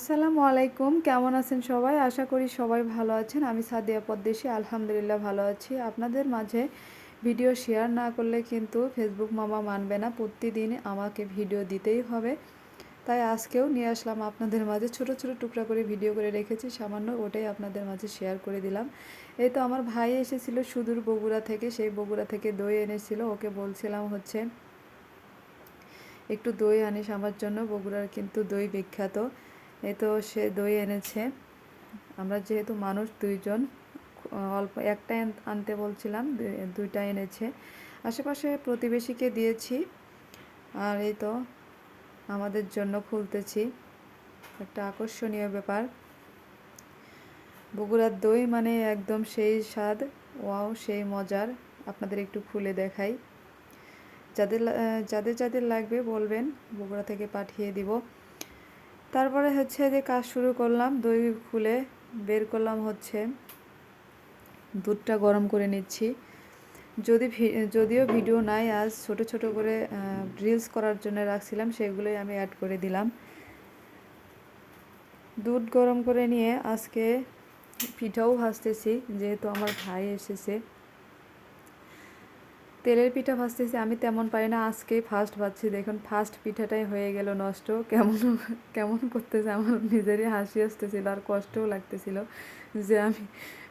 আসসালামু আলাইকুম। কেমন আছেন সবাই? আশা করি সবাই ভালো আছেন। আমি সাদিয়া পদ্দেশি, আলহামদুলিল্লাহ ভালো আছি। আপনাদের মাঝে ভিডিও শেয়ার না করলে কিন্তু ফেসবুক মামা মানবে না। প্রতিদিন আমাকে ভিডিও দিতেই হবে। তাই আজকেও নিয়ে আসলাম আপনাদের মাঝে ছোট ছোট টুকরা করে ভিডিও করে রেখেছি। সামান্য ওটাই আপনাদের মাঝে শেয়ার করে দিলাম। এই তো আমার ভাই এসেছিল সুদূর বগুড়া থেকে। সেই বগুড়া থেকে দই এনেছিল। ওকে বলছিলাম হচ্ছে, একটু দই আনিস আমার জন্য। বগুড়ার কিন্তু দই বিখ্যাত। এই তো সে দই এনেছে। আমরা যেহেতু মানুষ দুইজন, অল্প একটাই আনতে বলছিলাম দুইটা এনেছে। আশেপাশে প্রতিবেশীকে দিয়েছি। আর এই তো আমাদের জন্য খুলতেছি। একটা আকর্ষণীয় ব্যাপার। বগুড়ার দই মানে একদম সেই স্বাদ। ওয়াও, সেই মজার। আপনাদের একটু খুলে দেখাই। যাদের যাদের যাদের লাগবে বলবেন, বগুড়া থেকে পাঠিয়ে দিব। তারপরে হচ্ছে যে কাজ শুরু করলাম, দই খুলে বের করলাম হচ্ছে দুধটা গরম করে নিচ্ছি। যদি যদিও ভিডিও নাই, আজ ছোট ছোট করে রিলস করার জন্য রাখছিলাম, সেগুলোই আমি অ্যাড করে দিলাম। দুধ গরম করে নিয়ে আজকে পিঠাও ভাজতেছি, যেহেতু আমার ভাই এসেছে। তেলের পিঠা ভাজতেছি, আমি তেমন পারি না, আজকেই ফার্স্ট ভাজছি। দেখুন ফার্স্ট পিঠাটাই হয়ে গেল নষ্ট। কেমন কেমন করতেছে, আমার নিজেরই হাসি আসতেছিল আর কষ্টও লাগতেছিল যে আমি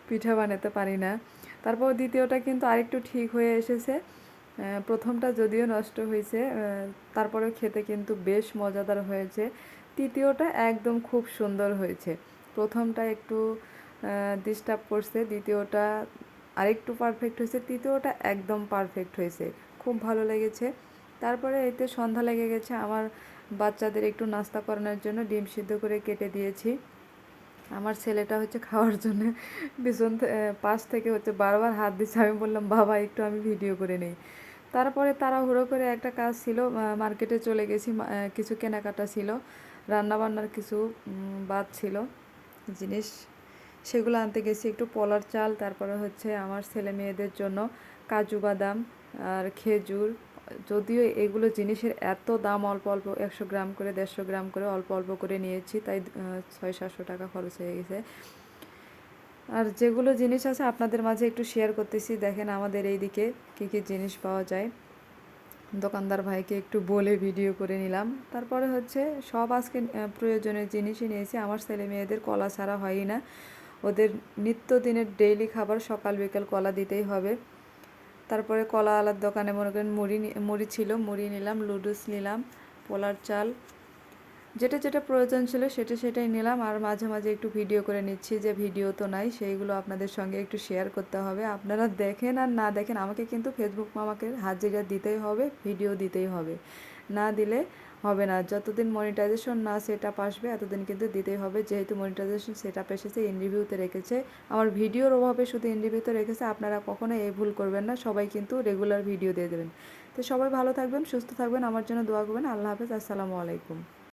পিঠা বানাতে পারি না। তারপর দ্বিতীয়টা কিন্তু আরেকটু ঠিক হয়ে এসেছে। প্রথমটা যদিও নষ্ট হয়েছে তারপরেও খেতে কিন্তু বেশ মজাদার হয়েছে। তৃতীয়টা একদম খুব সুন্দর হয়েছে। প্রথমটা একটু ডিস্টার্ব করছে, দ্বিতীয়টা আরেকটু পারফেক্ট হয়েছে, তৃতীয়টা একদম পারফেক্ট হয়েছে। খুব ভালো লেগেছে। তারপরে এতে সন্ধ্যা লেগে গেছে, আমার বাচ্চাদের একটু নাস্তা করানোর জন্য ডিম সিদ্ধ করে কেটে দিয়েছি। আমার ছেলেটা হচ্ছে খাওয়ার জন্য পিছন পাশ থেকে হচ্ছে বারবার হাত দিচ্ছে। আমি বললাম, বাবা, একটু আমি ভিডিও করে নেই। তারপরে তারা হুড়ো করে একটা কাজ ছিল মার্কেটে চলে গেছি কিছু কেনাকাটা ছিল, রান্নাবান্নার কিছু বাদ ছিল, জিনিস সেগুলো আনতে গেছি একটু পলার চাল, তারপরে হচ্ছে আমার ছেলে মেয়েদের জন্য কাজু বাদাম আর খেজুর। যদিও এগুলো জিনিসের এত দাম অল্প অল্প, একশো গ্রাম করে, দেড়শো গ্রাম করে অল্প অল্প করে নিয়েছি, তাই ছয় সাতশো টাকা খরচ হয়ে গেছে। আর যেগুলো জিনিস আছে আপনাদের মাঝে একটু শেয়ার করতেছি, দেখেন আমাদের এই দিকে কী কী জিনিস পাওয়া যায়। দোকানদার ভাইকে একটু বলে ভিডিও করে নিলাম। তারপরে হচ্ছে সব আজকে প্রয়োজনীয় জিনিসই নিয়েছি। আমার ছেলে মেয়েদের কলা ছাড়া হয়ই না। ওদের নিত্যদিনের ডেইলি খাবার সকাল, বিকাল কলা দিতেই হবে। তারপরে কলা আলার দোকানে মনে করেন মুড়ি মুড়ি ছিল, মুড়ি নিলাম লুডুস নিলাম, পোলার চাল। যেটা যেটা প্রয়োজন ছিল সেটা সেটাই নিলাম আর মাঝে মাঝে একটু ভিডিও করে নিচ্ছি যে ভিডিও তো নাই, সেইগুলো আপনাদের সঙ্গে একটু শেয়ার করতে হবে। আপনারা দেখেন আর না দেখেন, আমাকে কিন্তু ফেসবুক মামাকে হাজিরা দিতেই হবে ভিডিও দিতেই হবে। না দিলে হবে না। যতদিন মনিটাইজেশন না সেট আপ আসবে, এতদিন কিন্তু দিতেই হবে। যেহেতু মনিটাইজেশন সেট আপ এসেছে ইন্টারভিউতে রেখেছে। আমার ভিডিওর অভাবে শুধু ইন্টারভিউতে রেখেছে, আপনারা কখনো এই ভুল করবেন না। সবাই কিন্তু রেগুলার ভিডিও দিয়ে দেবেন। তো সবাই ভালো থাকবেন, সুস্থ থাকবেন। আমার জন্য দোয়া করবেন। আল্লাহ হাফেজ। আসসালামু আলাইকুম।